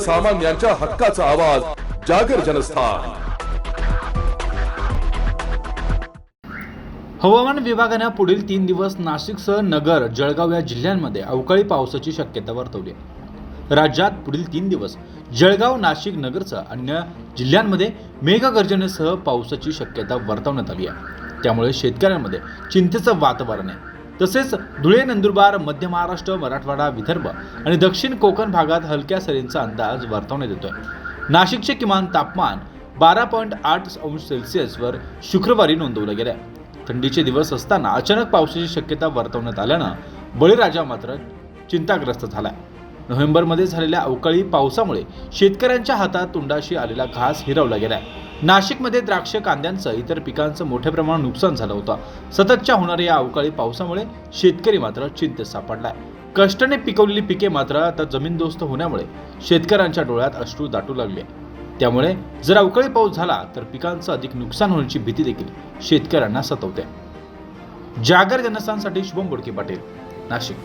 सर्वसामान्यांच्या हक्काचा आवाज जागर जनस्थान. हवामान विभागानं पुढील तीन दिवस नाशिकसह नगर जळगाव या जिल्ह्यांमध्ये अवकाळी पावसाची शक्यता वर्तवली आहे. राज्यात पुढील तीन दिवस जळगाव नाशिक नगरसह अन्य जिल्ह्यांमध्ये मेघगर्जनेसह पावसाची शक्यता वर्तवण्यात आली आहे. त्यामुळे शेतकऱ्यांमध्ये चिंतेचं वातावरण आहे. तसेच धुळे नंदुरबार मध्य महाराष्ट्र मराठवाडा विदर्भ आणि दक्षिण कोकण भागात हलक्या सरींचा अंदाज वर्तवण्यात येतोय. नाशिकचे किमान तापमान बारा पॉईंट आठ अंश सेल्सिअसवर शुक्रवारी नोंदवलं गेलं थंडीचे दिवस असताना अचानक पावसाची शक्यता वर्तवण्यात आल्यानं बळीराजा मात्र चिंताग्रस्त झाला आहे नोव्हेंबरमध्ये झालेल्या अवकाळी पावसामुळे शेतकऱ्यांच्या हातात तोंडाशी आलेला घास हिरवला गेलाय. नाशिकमध्ये द्राक्ष कांद्यांचं इतर पिकांचं मोठ्या प्रमाणात नुकसान झालं होतं. सततच्या होणाऱ्या या अवकाळी पावसामुळे शेतकरी मात्र चिंतेत सापडलाय. कष्टाने पिकवलेली पिके मात्र आता जमीनदोस्त होण्यामुळे शेतकऱ्यांच्या डोळ्यात अश्रू दाटू लागले. त्यामुळे जर अवकाळी पाऊस झाला तर पिकांचं अधिक नुकसान होण्याची भीती देखील शेतकऱ्यांना सतवते. जागर जनस्थानसाठी शुभम बोडके पाटील नाशिक.